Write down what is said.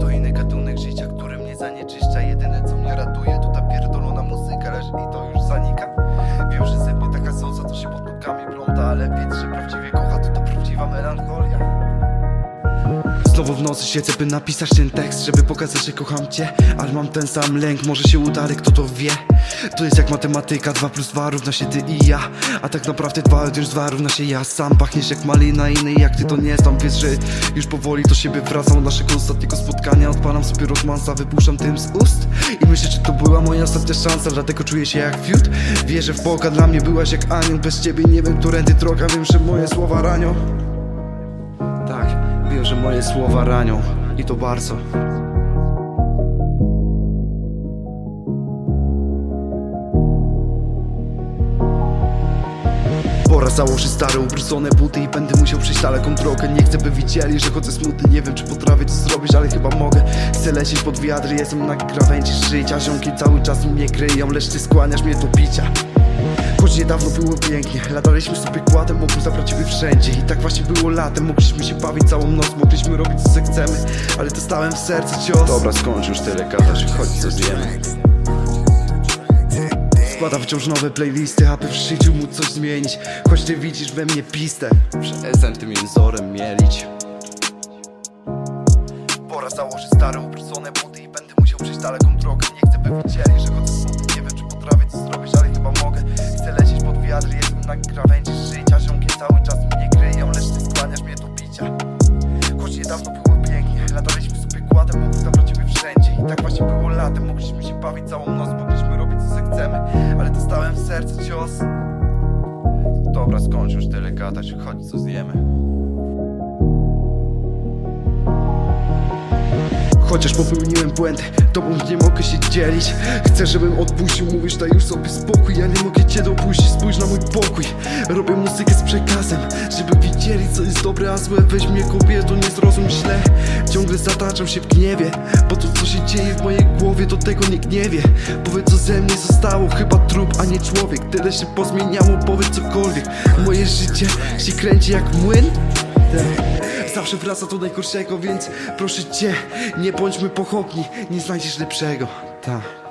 To inny gatunek życia, który mnie zanieczyszcza. Jedyne co mnie ratuje to ta pierdolona muzyka. Lecz i to już zanika. Wiem, że ze mnie taka soca to się pod nogami pląta Ale wiedz, że prawdziwie kocham Znowu w nocy siedzę, by napisać ten tekst Żeby pokazać, że kocham cię. Ale mam ten sam lęk, może się uda, ale kto to wie? To jest jak matematyka, 2 plus 2 równa się ty i ja. A tak naprawdę 2 odjąć 2 równa się ja. Sam Pachniesz jak malina innej, jak ty to nie znam. Wiesz, że już powoli do siebie wracam. Od naszego ostatniego spotkania Odpalam sobie rozmansa, wypuszczam tym z ust. I myślę, że to była moja ostatnia szansa Dlatego czuję się jak fiut. Wierzę w Boga, dla mnie byłaś jak anioł. Bez ciebie nie wiem, którędy droga. Wiem, że moje słowa ranią że moje słowa ranią. I to bardzo. Pora założyć stare, ubrudzone buty i będę musiał przejść daleką drogę. Nie chcę by widzieli, że chodzę smutny. Nie wiem czy potrafię to zrobić, ale chyba mogę. Chcę lecieć pod wiatr, jestem na krawędzi życia. Ziomki cały czas mnie kryją, lecz ty skłaniasz mnie do picia Choć niedawno było pięknie Lataliśmy sobie kładem, mógłbym zabrać ciebie wszędzie. I tak właśnie było latem, mogliśmy się bawić całą noc Mogliśmy robić co chcemy, ale dostałem w serce cios. Dobra, skończ już tyle gadać, chodź co zjemy Składa wciąż nowe playlisty, aby w życiu móc coś zmienić. Choć ty widzisz we mnie pistę Przestań tym jęzorem mielić. Pora założyć stare, ubrudzone buty I będę musiał przejść daleką drogę. Nie chcę by widzieli, że chodzę na krawędzi życia. Ziomki cały czas mnie kryją, lecz ty skłaniasz mnie do picia. Choć niedawno było pięknie Lataliśmy sobie kładem, mógłbym zabrać ciebie wszędzie. I tak właśnie było latem, mogliśmy się bawić całą noc Mogliśmy robić co chcemy, ale dostałem w serce cios. Dobra, skończ już tyle gadać, chodź co zjemy Chociaż popełniłem błędy, tobą nie mogę się dzielić. Chcę, żebym odpuścił, mówisz daj już sobie spokój. Ja nie mogę cię dopuścić, spójrz na mój pokój. Robię muzykę z przekazem, żeby widzieli co jest dobre, a złe. Weź mnie kobieto, nie zrozum źle. Ciągle zataczam się w gniewie Bo to co się dzieje w mojej głowie, to tego nikt nie wie. Powiedz co ze mnie zostało, chyba trup, a nie człowiek. Tyle się pozmieniało, powiedz cokolwiek. Moje życie się kręci jak młyn? Tak. Zawsze wraca do najgorszego, więc proszę cię, nie bądźmy pochopni, nie znajdziesz lepszego. Tak.